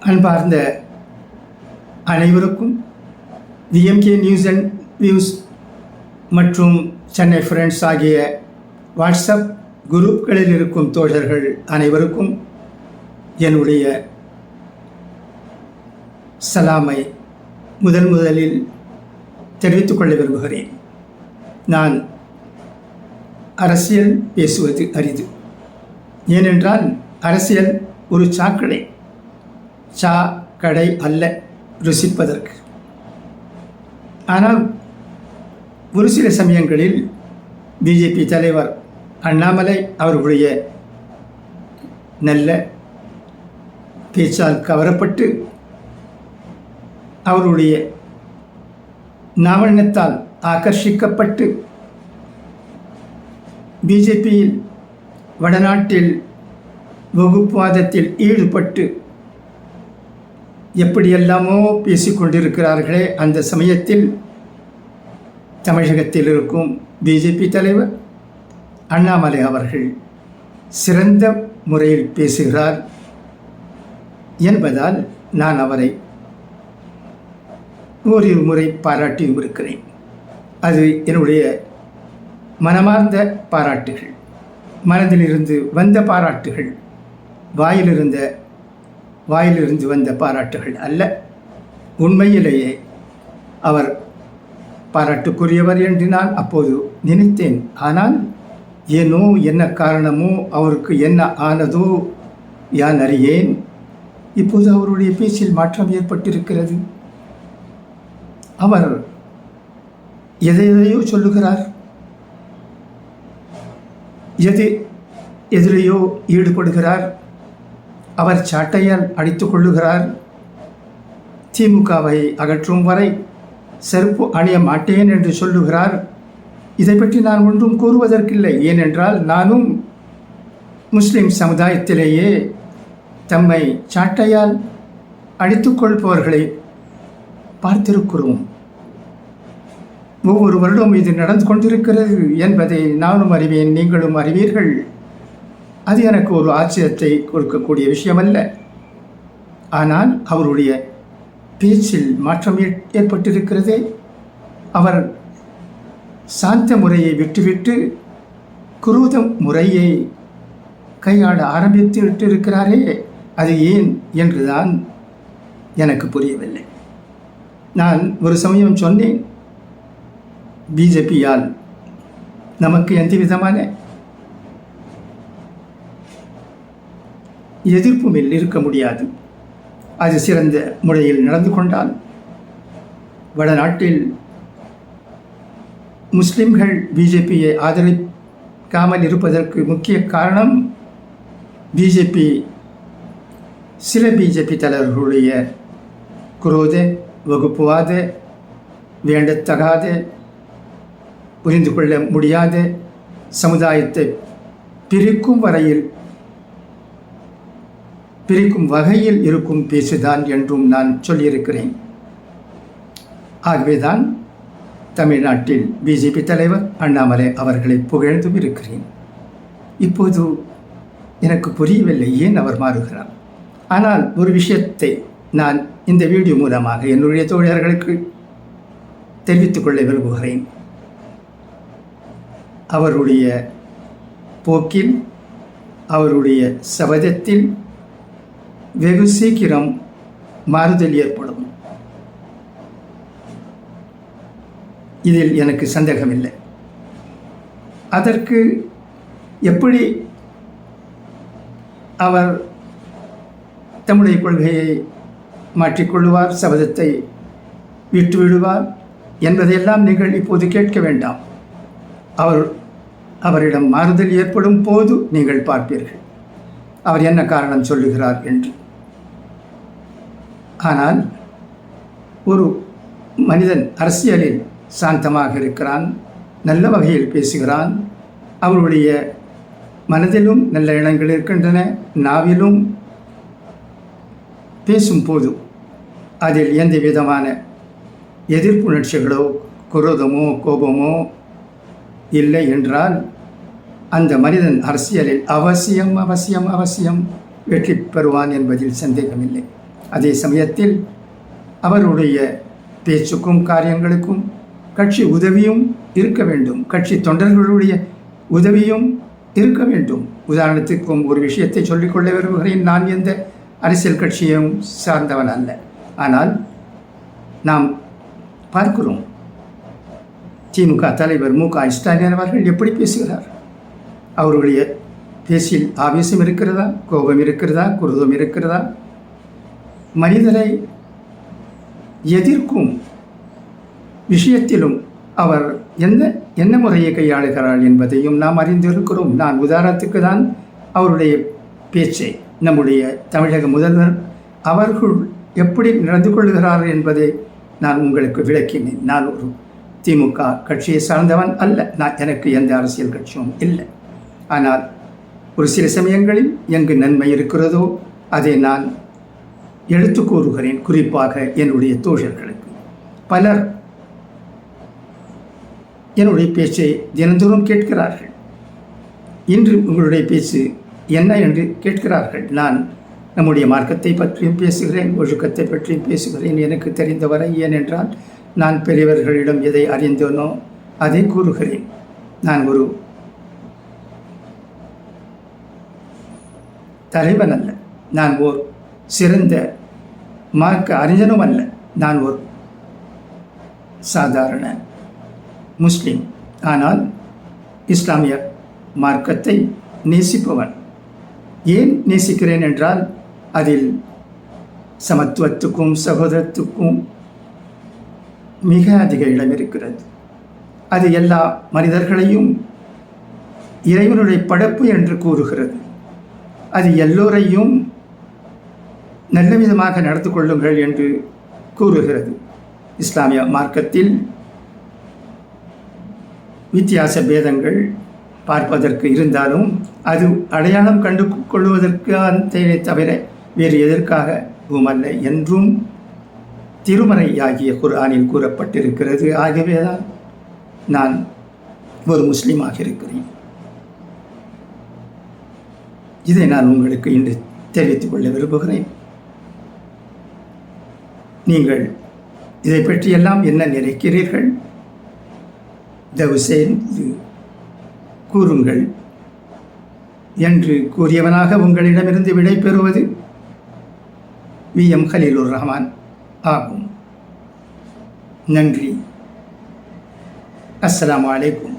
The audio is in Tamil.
அன்பார்ந்த அனைவருக்கும் விஎம்கே நியூஸ் அண்ட் வியூஸ் மற்றும் சென்னை ஃப்ரெண்ட்ஸ் ஆகிய வாட்ஸ்அப் குரூப்களில் இருக்கும் தோழர்கள் அனைவருக்கும் என்னுடைய சலாமை முதல் முதலில் தெரிவித்துக் கொள்ள விரும்புகிறேன். நான் அரசியல் பேசுவது அரிது. ஏனென்றால் அரசியல் ஒரு சாக்கடை. சா கடை அல்ல ருசிப்பதற்கு. ஆனால் ஒரு சில சமயங்களில் பிஜேபி தலைவர் அண்ணாமலை அவர்களுடைய நல்ல பேச்சால் கவரப்பட்டு அவருடைய நாவணத்தால் ஆகர்ஷிக்கப்பட்டு பிஜேபியில் வடநாட்டில் வகுப்புவாதத்தில் ஈடுபட்டு எப்படியெல்லாமோ பேசிக்கொண்டிருக்கிறார்களே அந்த சமயத்தில் தமிழகத்தில் இருக்கும் பிஜேபி தலைவர் அண்ணாமலை அவர்கள் சிறந்த முறையில் பேசுகிறார் என்பதால் நான் அவரை ஓரிரு முறை பாராட்டியும் இருக்கிறேன். அது என்னுடைய மனமார்ந்த பாராட்டுகள். மனதிலிருந்து வந்த பாராட்டுகள் வாயிலிருந்த வாயிலிருந்து வந்த பாராட்டுகள் அல்ல. உண்மையிலேயே அவர் பாராட்டுக்குரியவர் என்று நான் அப்போது நினைத்தேன். ஆனால் ஏனோ என்ன காரணமோ அவருக்கு என்ன ஆனதோ யான் அறியேன். இப்போது அவருடைய பேச்சில் மாற்றம் ஏற்பட்டிருக்கிறது. அவர் எதை எதையோ சொல்லுகிறார். எது எதிலேயோ ஈடுபடுகிறார். அவர் சாட்டையால் அடித்துக் கொள்ளுகிறார். திமுகவை அகற்றும் வரை செருப்பு அணிய மாட்டேன் என்று சொல்லுகிறார். இதை பற்றி நான் ஒன்றும் கூறுவதற்கில்லை. ஏனென்றால் நானும் முஸ்லிம் சமுதாயத்திலேயே தம்மை சாட்டையால் அடித்துக்கொள்பவர்களை பார்த்திருக்கிறோம். ஒவ்வொரு வருடம் இது நடந்து கொண்டிருக்கிறது என்பதை நானும் அறிவேன். நீங்களும் அறிவீர்கள். அது எனக்கு ஒரு ஆச்சரியத்தை கொடுக்கக்கூடிய விஷயமல்ல. ஆனால் அவருடைய பேச்சில் மாற்றம் ஏற்- ஏற்பட்டிருக்கிறதே. அவர் சாந்த முறையை விட்டுவிட்டு குரூத முறையை கையாள ஆரம்பித்து விட்டு இருக்கிறாரே அது ஏன் என்றுதான் எனக்கு புரியவில்லை. நான் ஒரு சமயம் சொன்னேன் பிஜேபியால் நமக்கு எந்த விதமான எதிர்ப்பும் இருக்க முடியாது. அது சிறந்த முறையில் நடந்து கொண்டால் வடநாட்டில் முஸ்லிம்கள் பிஜேபியை ஆதரிக்காமல் இருப்பதற்கு முக்கிய காரணம் பிஜேபி சில பிஜேபி தலைவர்களுடைய குரோத வகுப்புவாத வேண்டத்தகாத புரிந்து கொள்ள முடியாத சமுதாயத்தை பிரிக்கும் வரையில் பிரிக்கும் வகையில் இருக்கும் பேசுதான் என்றும் நான் சொல்லியிருக்கிறேன். ஆகவேதான் தமிழ்நாட்டில் பிஜேபி தலைவர் அண்ணாமலை அவர்களை புகழ்ந்தும் இருக்கிறேன் இப்போது எனக்கு புரியவில்லை ஏன் அவர் மாறுகிறார்? ஆனால் ஒரு விஷயத்தை நான் இந்த வீடியோ மூலமாக என்னுடைய தோழர்களுக்கு தெரிவித்துக் கொள்ள விரும்புகிறேன். அவருடைய போக்கில் அவருடைய சபதத்தில் வெகு சீக்கிரம் மாறுதல் ஏற்படும். இதில் எனக்கு சந்தேகமில்லை. அதற்கு எப்படி அவர் தம்முடைய கொள்கையை மாற்றிக்கொள்வார் சபதத்தை விட்டு விடுவார் என்பதையெல்லாம் நீங்கள் இப்போது கேட்க வேண்டாம். அவர் அவரிடம் மாறுதல் ஏற்படும் போது நீங்கள் பார்ப்பீர்கள். அவர் என்ன காரணம் சொல்லுகிறார் என்று. ஆனால் ஒரு மனிதன் அரசியலில் சாந்தமாக இருக்கிறான் நல்ல வகையில் பேசுகிறான். அவருடைய மனதிலும் நல்ல எண்ணங்கள் இருக்கின்றன. நாவிலும் பேசும்போது அதில் எந்த விதமான எதிர்ப்புணர்ச்சிகளோ குரோதமோ கோபமோ இல்லை என்றால் அந்த மனிதன் அரசியலில் அவசியம் அவசியம் அவசியம் வெற்றி பெறுவான் என்பதில் சந்தேகமில்லை. அதே சமயத்தில் அவருடைய பேச்சுக்கும் காரியங்களுக்கும் கட்சி உதவியும் இருக்க வேண்டும். கட்சி தொண்டர்களுடைய உதவியும் இருக்க வேண்டும். உதாரணத்துக்கும் ஒரு விஷயத்தை சொல்லிக்கொள்ள விரும்புகிறேன். நான் எந்த அரசியல் கட்சியும் சார்ந்தவன் அல்ல. ஆனால் நாம் பார்க்கிறோம். திமுக தலைவர் மு க ஸ்டாலின் அவர்கள் எப்படி பேசுகிறார்? அவருடைய பேச்சில் ஆவேசம் இருக்கிறதா? கோபம் இருக்கிறதா? குருதம் இருக்கிறதா? மனிதரை எதிர்க்கும் விஷயத்திலும் அவர் எந்த என்ன முறையை கையாளுகிறார் என்பதையும் நாம் அறிந்திருக்கிறோம். நான் உதாரணத்துக்கு தான் அவருடைய பேச்சை நம்முடைய தமிழக முதல்வர் அவர்கள் எப்படி நடந்து கொள்கிறார் என்பதை நான் உங்களுக்கு விளக்கினேன். நான் ஒரு திமுக கட்சியை சார்ந்தவன் அல்ல. நான் எனக்கு எந்த அரசியல் கட்சியும் இல்லை. ஆனால் ஒரு சில சமயங்களில் எங்கு நன்மை இருக்கிறதோ அதை நான் எடுத்து கூறுகிறேன் குறிப்பாக என்னுடைய தோழர்களுக்கு. பலர் என்னுடைய பேச்சை தினந்தோறும் கேட்கிறார்கள். இன்று உங்களுடைய பேச்சு என்ன என்று கேட்கிறார்கள். நான் நம்முடைய மார்க்கத்தை பற்றியும் பேசுகிறேன் ஒழுக்கத்தை பற்றியும் பேசுகிறேன். எனக்கு தெரிந்தவரை ஏனென்றால் நான் பெரியவர்களிடம் எதை அறிந்தோனோ அதை கூறுகிறேன். நான் ஒரு தலைவன் அல்ல. நான் ஓர் சிறந்த மார்க்க அறிஞனும் அல்ல நான் ஒரு சாதாரண முஸ்லீம். ஆனால் இஸ்லாமிய மார்க்கத்தை நேசிப்பவன். ஏன் நேசிக்கிறேன் என்றால் அதில் சமத்துவத்துக்கும் சகோதரத்துக்கும் மிக அதிக இடம் இருக்கிறது. அது எல்லா மனிதர்களையும் இறைவனுடைய படைப்பு என்று கூறுகிறது. அது எல்லோரையும் நல்ல விதமாக நடந்து கொள்ளுங்கள் என்று கூறுகிறது. இஸ்லாமிய மார்க்கத்தில் வித்தியாச பேதங்கள் பார்ப்பதற்கு இருந்தாலும் அது அடையாளம் கண்டு கொள்வதற்கு தவிர வேறு எதற்காகவும் அல்ல என்றும் திருமறை ஆகிய குர்ஆனில் கூறப்பட்டிருக்கிறது. ஆகவேதான் நான் ஒரு முஸ்லீமாக இருக்கிறேன். இதை நான் உங்களுக்கு இன்று தெரிவித்துக் கொள்ள விரும்புகிறேன். நீங்கள் இதை பற்றியெல்லாம் என்ன நினைக்கிறீர்கள்? தயவு செய்து கூறுங்கள். என்று கூறியவனாக உங்களிடமிருந்து விடை பெறுவது வி. எம். ஹலீலுர் ரஹ்மான் ஆகும். நன்றி. அஸ்லாம் வலைக்கும்